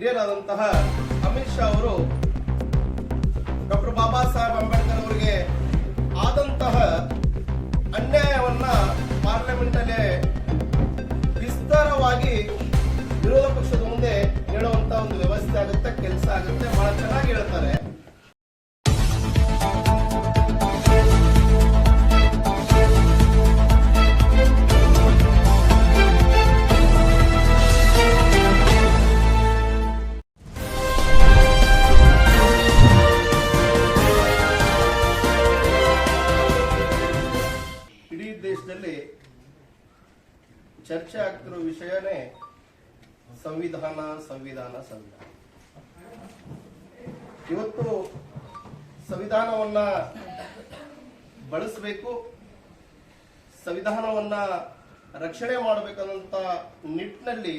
ಹಿರಿಯರಾದಂತಹ ಅಮಿತ್ ಶಾ ಅವರು ಡಾಕ್ಟರ್ ಬಾಬಾ ಸಾಹೇಬ್ ಅಂಬೇಡ್ಕರ್ ಅವರಿಗೆ ಆದಂತಹ ಅನ್ಯಾಯವನ್ನ ಪಾರ್ಲಿಮೆಂಟ್ ಅಲ್ಲಿ ವಿಸ್ತಾರವಾಗಿ ವಿರೋಧ ಪಕ್ಷದ ಮುಂದೆ ಹೇಳುವಂತಹ ಒಂದು ವ್ಯವಸ್ಥೆ ಆಗುತ್ತೆ, ಕೆಲಸ ಆಗುತ್ತೆ, ಬಹಳ ಚೆನ್ನಾಗಿ ಹೇಳ್ತಾರೆ. ಚರ್ಚೆ ಆಗ್ತಿರೋ ವಿಷಯನೇ ಸಂವಿಧಾನ ಸಂವಿಧಾನ ಸಂವಿಧಾನ. ಇವತ್ತು ಸಂವಿಧಾನವನ್ನ ಬಳಸಬೇಕು, ಸಂವಿಧಾನವನ್ನ ರಕ್ಷಣೆ ಮಾಡಬೇಕನ್ನಂತ ನಿಟ್ಟಿನಲ್ಲಿ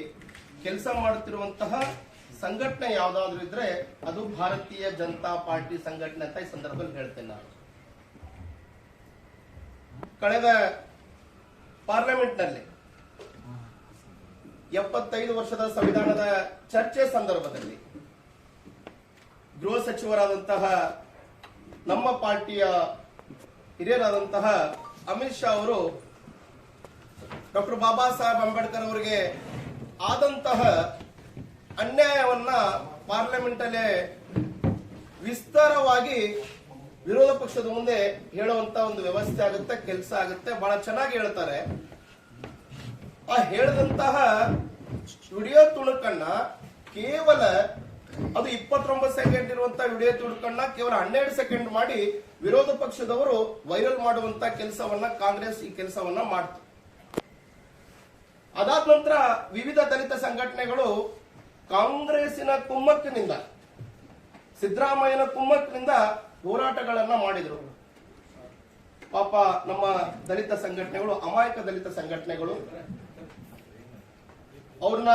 ಕೆಲಸ ಮಾಡುತ್ತಿರುವಂತಹ ಸಂಘಟನೆ ಯಾವ್ದಾದ್ರು ಇದ್ರೆ ಅದು ಭಾರತೀಯ ಜನತಾ ಪಾರ್ಟಿ ಸಂಘಟನೆ ಅಂತ ಈ ಸಂದರ್ಭದಲ್ಲಿ ಹೇಳ್ತೇನೆ ನಾನು. ಕಳೆದ ಪಾರ್ಲಿಮೆಂಟ್ನಲ್ಲಿ ಎಪ್ಪತ್ತೈದು ವರ್ಷದ ಸಂವಿಧಾನದ ಚರ್ಚೆ ಸಂದರ್ಭದಲ್ಲಿ ಗೃಹ ಸಚಿವರಾದಂತಹ ನಮ್ಮ ಪಾರ್ಟಿಯ ಹಿರಿಯರಾದಂತಹ ಅಮಿತ್ ಶಾ ಅವರು ಡಾಕ್ಟರ್ ಬಾಬಾ ಸಾಹೇಬ್ ಅಂಬೇಡ್ಕರ್ ಅವರಿಗೆ ಆದಂತಹ ಅನ್ಯಾಯವನ್ನ ಪಾರ್ಲಿಮೆಂಟ್ ಅಲ್ಲಿ ವಿಸ್ತಾರವಾಗಿ ವಿರೋಧ ಪಕ್ಷದ ಮುಂದೆ ಹೇಳುವಂತ ಒಂದು ವ್ಯವಸ್ಥೆ ಆಗುತ್ತೆ, ಕೆಲಸ ಆಗುತ್ತೆ, ಬಹಳ ಚೆನ್ನಾಗಿ ಹೇಳ್ತಾರೆ. ಆ ಹೇಳಿದಂತಹ ವಿಡಿಯೋ ತುಣುಕನ್ನ ಕೇವಲ ಅದು ಇಪ್ಪತ್ತೊಂಬತ್ತು ಸೆಕೆಂಡ್ ಇರುವಂತಹ ವಿಡಿಯೋ ತುಣುಕನ್ನ ಕೇವಲ ಹನ್ನೆರಡು ಸೆಕೆಂಡ್ ಮಾಡಿ ವಿರೋಧ ಪಕ್ಷದವರು ವೈರಲ್ ಮಾಡುವಂತ ಕೆಲಸವನ್ನ ಕಾಂಗ್ರೆಸ್ ಈ ಕೆಲಸವನ್ನ ಮಾಡ್ತು. ಅದಾದ ನಂತರ ವಿವಿಧ ದಲಿತ ಸಂಘಟನೆಗಳು ಕಾಂಗ್ರೆಸ್ಸಿನ ಕುಮ್ಮಕ್ಕಿನಿಂದ, ಸಿದ್ದರಾಮಯ್ಯನ ಕುಮ್ಮಕ್ಕಿನಿಂದ ಹೋರಾಟಗಳನ್ನ ಮಾಡಿದ್ರು. ಪಾಪ ನಮ್ಮ ದಲಿತ ಸಂಘಟನೆಗಳು, ಅಮಾಯಕ ದಲಿತ ಸಂಘಟನೆಗಳು. ಅವ್ರನ್ನ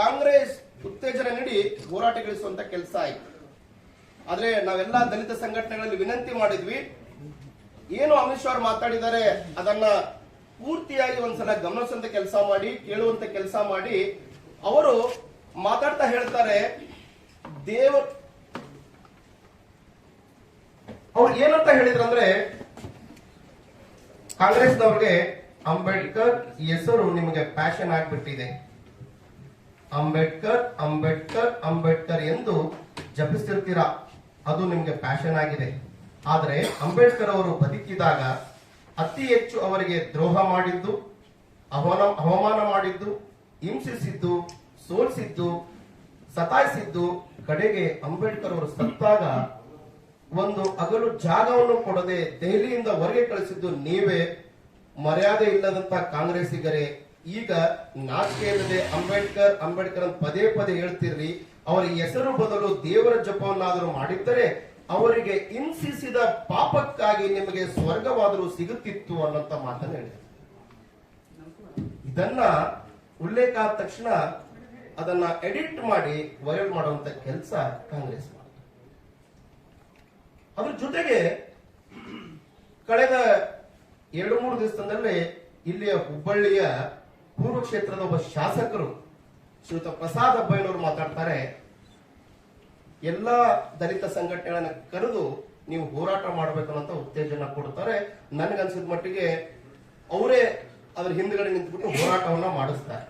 ಕಾಂಗ್ರೆಸ್ ಉತ್ತೇಜನ ನೀಡಿ ಹೋರಾಟಗೊಳಿಸುವಂತ ಕೆಲಸ ಆಯ್ತು. ಆದ್ರೆ ನಾವೆಲ್ಲ ದಲಿತ ಸಂಘಟನೆಗಳಲ್ಲಿ ವಿನಂತಿ ಮಾಡಿದ್ವಿ. ಏನು ಅಮಿತ್ ಶಾ ಅವರು ಮಾತಾಡಿದ್ದಾರೆ, ಅದನ್ನ ಪೂರ್ತಿಯಾಗಿ ಒಂದ್ಸಲ ಗಮನಿಸುವಂತ ಕೆಲಸ ಮಾಡಿ, ಕೇಳುವಂತ ಕೆಲಸ ಮಾಡಿ ಅವರು ಮಾತಾಡ್ತಾ ಹೇಳ್ತಾರೆ, ದೇವ ಅವ್ರು ಏನಂತ ಹೇಳಿದ್ರಂದ್ರೆ ಕಾಂಗ್ರೆಸ್ನವ್ರಿಗೆ ಅಂಬೇಡ್ಕರ್ ಹೆಸರು ನಿಮಗೆ ಪ್ಯಾಷನ್ ಆಗ್ಬಿಟ್ಟಿದೆ. ಅಂಬೇಡ್ಕರ್ ಅಂಬೇಡ್ಕರ್ ಅಂಬೇಡ್ಕರ್ ಎಂದು ಜಪಿಸ್ತಿರ್ತೀರಾ. ಅದು ನಿಮಗೆ ಪ್ಯಾಷನ್ ಆಗಿದೆ. ಆದರೆ ಅಂಬೇಡ್ಕರ್ ಅವರು ಬದುಕಿದಾಗ ಅತಿ ಹೆಚ್ಚು ಅವರಿಗೆ ದ್ರೋಹ ಮಾಡಿದ್ದು ಅವಮಾನ ಅವಮಾನ ಮಾಡಿದ್ದು, ಹಿಂಸಿಸಿದ್ದು, ಸೋಲಿಸಿದ್ದು, ಸತಾಯಿಸಿದ್ದು ಕಡೆಗೆ ಅಂಬೇಡ್ಕರ್ ಅವರು ಸತ್ತಾಗ ಒಂದು ಹಗಲು ಜಾಗವನ್ನು ಕೊಡದೆ ದೆಹಲಿಯಿಂದ ಹೊರಗೆ ಕಳಿಸಿದ್ದು ನೀವೇ. ಮರ್ಯಾದೆ ಇಲ್ಲದಂತ ಕಾಂಗ್ರೆಸ್ಸಿಗರೇ, ಈಗ ನಾಚಿಕೆ ಇಲ್ಲದೆ ಅಂಬೇಡ್ಕರ್ ಅಂಬೇಡ್ಕರ್ ಅಂತ ಪದೇ ಪದೇ ಹೇಳ್ತಿರ್ರಿ ಅವರ ಹೆಸರು ಬದಲು ದೇವರ ಜಪವನ್ನಾದರೂ ಮಾಡಿದ್ದರೆ ಅವರಿಗೆ ಹಿಂಸಿಸಿದ ಪಾಪಕ್ಕಾಗಿ ನಿಮಗೆ ಸ್ವರ್ಗವಾದರೂ ಸಿಗುತ್ತಿತ್ತು ಅನ್ನಂತ ಮಾತನ್ನ ಹೇಳಿದ್ರು. ಇದನ್ನ ಉಲ್ಲೇಖ ಆದ ತಕ್ಷಣ ಅದನ್ನ ಎಡಿಟ್ ಮಾಡಿ ವೈರಲ್ ಮಾಡುವಂತ ಕೆಲಸ ಕಾಂಗ್ರೆಸ್ ಮಾಡಿದೆ ಅದ್ರ ಜೊತೆಗೆ ಕಳೆದ ಎರಡು ಮೂರು ದಿವಸದಲ್ಲಿ ಇಲ್ಲಿಯ ಹುಬ್ಬಳ್ಳಿಯ ಪೂರ್ವ ಕ್ಷೇತ್ರದ ಒಬ್ಬ ಶಾಸಕರು ಶ್ರೀಯುತ ಪ್ರಸಾದ್ ಅಬ್ಬಯ್ಯನವರು ಮಾತಾಡ್ತಾರೆ. ಎಲ್ಲ ದಲಿತ ಸಂಘಟನೆಗಳನ್ನ ಕರೆದು ನೀವು ಹೋರಾಟ ಮಾಡಬೇಕು ಅಂತ ಉತ್ತೇಜನ ಕೊಡ್ತಾರೆ. ನನಗನ್ಸಿದ ಮಟ್ಟಿಗೆ ಅವರೇ ಅದ್ರ ಹಿಂದ್ಗಡೆ ನಿಂತ್ಬಿಟ್ಟು ಹೋರಾಟವನ್ನ ಮಾಡಿಸ್ತಾರೆ.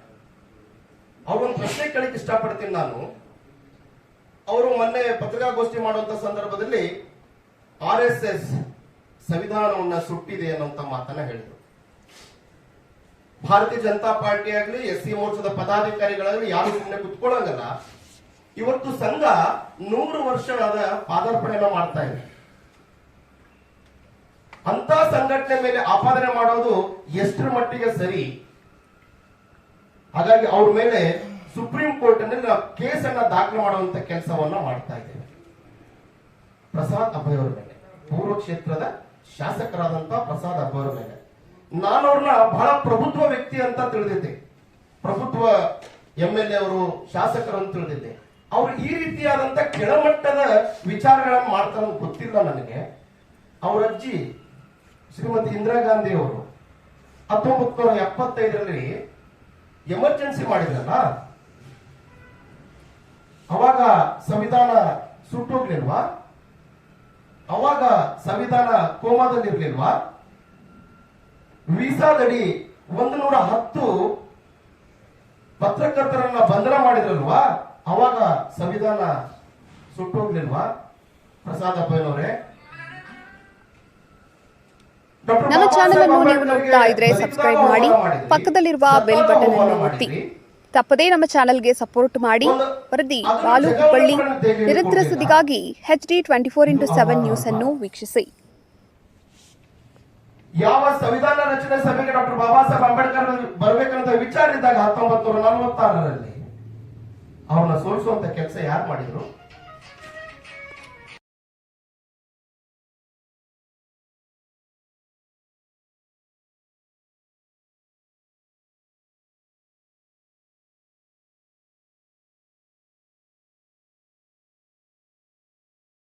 ಅವ್ರೊಂದು ಪ್ರಶ್ನೆ ಕೇಳಕ್ ಇಷ್ಟಪಡ್ತೀನಿ ನಾನು. ಅವರು ಮೊನ್ನೆ ಪತ್ರಿಕಾಗೋಷ್ಠಿ ಮಾಡುವಂತ ಸಂದರ್ಭದಲ್ಲಿ ಆರ್ ಎಸ್ ಎಸ್ ಸಂವಿಧಾನವನ್ನ ಸುಟ್ಟಿದೆ ಅನ್ನುವಂತ ಮಾತನ್ನ ಹೇಳಿದ್ರು. ಭಾರತೀಯ ಜನತಾ ಪಾರ್ಟಿ ಆಗಲಿ ಎಸ್ ಸಿ ಮೋರ್ಚಾದ ಪದಾಧಿಕಾರಿಗಳಾಗ್ಲಿ ಯಾರು ಸುಮ್ಮನೆ ಕುತ್ಕೊಳ್ಳಂಗಲ್ಲ. ಇವತ್ತು ಸಂಘ ನೂರು ವರ್ಷಗಳಾದ ಪಾದಾರ್ಪಣೆಯನ್ನ ಮಾಡ್ತಾ ಇದೆ. ಅಂತ ಸಂಘಟನೆ ಮೇಲೆ ಆಪಾದನೆ ಮಾಡೋದು ಎಷ್ಟರ ಮಟ್ಟಿಗೆ ಸರಿ? ಹಾಗಾಗಿ ಅವ್ರ ಮೇಲೆ ಸುಪ್ರೀಂ ಕೋರ್ಟ್ನಲ್ಲಿ ನಾವು ಕೇಸನ್ನ ದಾಖಲು ಮಾಡುವಂತ ಕೆಲಸವನ್ನ ಮಾಡ್ತಾ ಇದ್ದೇವೆ. ಪ್ರಸಾದ್ ಅಭಯ್ ಅವರ ಮೇಲೆ ಪೂರ್ವ ಕ್ಷೇತ್ರದ ಶಾಸಕರಾದಂತ ಪ್ರಸಾದ್ ಅಬ್ಬರ ಮೇಲೆ. ನಾನು ಅವ್ರನ್ನ ಬಹಳ ಪ್ರಭುತ್ವ ವ್ಯಕ್ತಿ ಅಂತ ತಿಳಿದಿದ್ದೆ. ಪ್ರಭುತ್ವ ಎಂ ಎಲ್ ಎ ಅವರು ಶಾಸಕರು ಅಂತ ತಿಳಿದಿದ್ದೆ. ಅವ್ರು ಈ ರೀತಿಯಾದಂತ ಕೆಳಮಟ್ಟದ ವಿಚಾರಗಳನ್ನ ಮಾಡ್ತಾರ ಗೊತ್ತಿಲ್ಲ ನನಗೆ. ಅವ್ರ ಅಜ್ಜಿ ಶ್ರೀಮತಿ ಇಂದಿರಾ ಗಾಂಧಿ ಅವರು ಹತ್ತೊಂಬತ್ತು ನೂರ ಎಪ್ಪತ್ತೈದರಲ್ಲಿ ಎಮರ್ಜೆನ್ಸಿ ಮಾಡಿದ್ರಲ್ಲ? ಅವಾಗ ಸಂವಿಧಾನ ಸುಟ್ಟೋಗ್ಲಿಲ್ವಾ ಅವಾಗ ಸಂವಿಧಾನ ಕೋಮಾದಲ್ಲಿರ್ಲಿಲ್ವಾ? ವೀಸಾದಡಿ ಒಂದು ನೂರ ಹತ್ತು ಪತ್ರಕರ್ತರನ್ನ ಬಂಧನ ಮಾಡಿದ್ರಲ್ವಾ? ಅವಾಗ ಸಂವಿಧಾನ ಸುಟ್ಟೋಗ್ಲಿಲ್ವಾ? ಪ್ರಸಾದ್ ಡಾಕ್ಟರ್ ನಮ್ಮ ಚಾನೆಲ್ ಅನ್ನು ನೀವು ನೋಡ್ತಾ ಇದ್ರೆ ಸಬ್ಸ್ಕ್ರೈಬ್ ಮಾಡಿ. ಪಕ್ಕದಲ್ಲಿರುವ ಬೆಲ್ ಬಟನ್ ಅನ್ನು ಒತ್ತಿ. ತಪ್ಪದೇ ನಮ್ಮ ಚಾನೆಲ್ಗೆ ಸಪೋರ್ಟ್ ಮಾಡಿ. ವರದಿ ಬಾಲು ಹುಬ್ಬಳ್ಳಿ ನಿರಂತರ ಸುದ್ದಿಗಾಗಿ H D twenty four into seven news ಅನ್ನು ವೀಕ್ಷಿಸಿ. ಯಾವ ಸಂವಿಧಾನ ರಚನೆ ಸಭೆಗೆ ಡಾಕ್ಟರ್ ಬಾಬಾ ಸಾಹೇಬ್ ಅಂಬೇಡ್ಕರ್ ಬರಬೇಕಂತ ವಿಚಾರ ಇದ್ದಾಗ ಹತ್ತೊಂಬತ್ತು ನೂರ ನಲವತ್ತಾರರಲ್ಲಿ ಅವ್ರನ್ನ ಸೋಲಿಸುವಂತ ಕೆಲಸ ಯಾರು ಮಾಡಿದ್ರು?